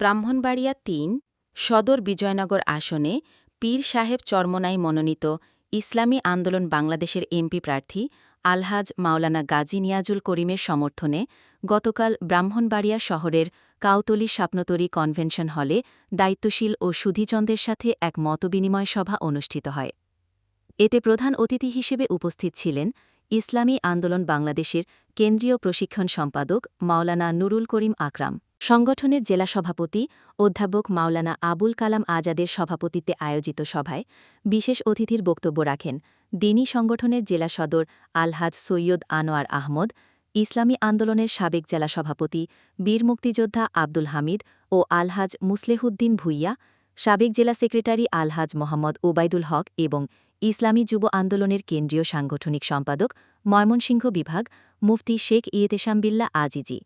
ব্রাহ্মণবাড়িয়া তিন, সদর বিজয়নগর আসনে পীর সাহেব চরমনাই মনোনীত ইসলামী আন্দোলন বাংলাদেশের এমপি প্রার্থী আলহাজ মাওলানা গাজী নিয়াজুল করিমের সমর্থনে গতকাল ব্রাহ্মণবাড়িয়া শহরের কাউতলি স্বপ্নতরী কনভেনশন হলে দায়িত্বশীল ও সুধীচন্দ্রের সাথে এক মতবিনিময় সভা অনুষ্ঠিত হয়। এতে প্রধান অতিথি হিসেবে উপস্থিত ছিলেন ইসলামী আন্দোলন বাংলাদেশের কেন্দ্রীয় প্রশিক্ষণ সম্পাদক মাওলানা নুরুল করিম আকরাম। সংগঠনের জেলা সভাপতি অধ্যাপক মাওলানা আবুল কালাম আজাদের সভাপতিত্বে আয়োজিত সভায় বিশেষ অতিথির বক্তব্য রাখেন দিনী সংগঠনের জেলা সদর আলহাজ সৈয়দ আনোয়ার আহমদ, ইসলামী আন্দোলনের সাবেক জেলা সভাপতি বীর মুক্তিযোদ্ধা আব্দুল হামিদ ও আলহাজ মুসলেহুদ্দিন ভুইয়া, সাবেক জেলা সেক্রেটারি আলহাজ মোহাম্মদ ওবায়দুল হক এবং ইসলামী যুব আন্দোলনের কেন্দ্রীয় সাংগঠনিক সম্পাদক ময়মনসিংহ বিভাগ মুফতি শেখ ইয়েতেশাম বিল্লা আজিজি।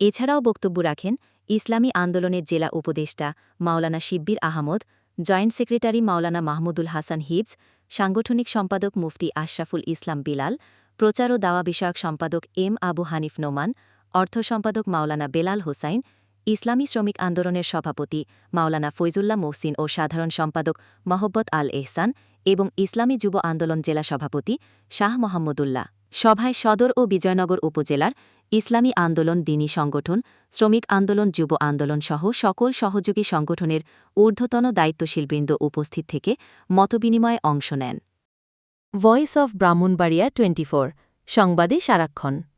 এছাড়াও বক্তব্য রাখেন ইসলামী আন্দোলনের জেলা উপদেষ্টা মাওলানা শিব্বির আহমদ, জয়েন্ট সেক্রেটারি মাওলানা মাহমুদুল হাসান হিবস, সাংগঠনিক সম্পাদক মুফতি আশরাফুল ইসলাম বিলাল, প্রচার ও দাওয়া বিষয়ক সম্পাদক এম আবু হানিফ নোমান, অর্থ সম্পাদক মাওলানা বেলাল হোসাইন, ইসলামী শ্রমিক আন্দোলনের সভাপতি মাওলানা ফৈজুল্লাহ মহসিন ও সাধারণ সম্পাদক মহব্বত আল এহসান এবং ইসলামী যুব আন্দোলন জেলা সভাপতি শাহ মোহাম্মদুল্লাহ। সভায় সদর ও বিজয়নগর উপজেলার ইসলামী আন্দোলন, দিনী সংগঠন, শ্রমিক আন্দোলন, যুব আন্দোলন সহ সকল সহযোগী সংগঠনের ঊর্ধ্বতন দায়িত্বশীলবৃন্দ উপস্থিত থেকে মতবিনিময়ে অংশ নেন। ভয়েস অব ব্রাহ্মণবাড়িয়া টোয়েন্টি সংবাদে সারাক্ষণ।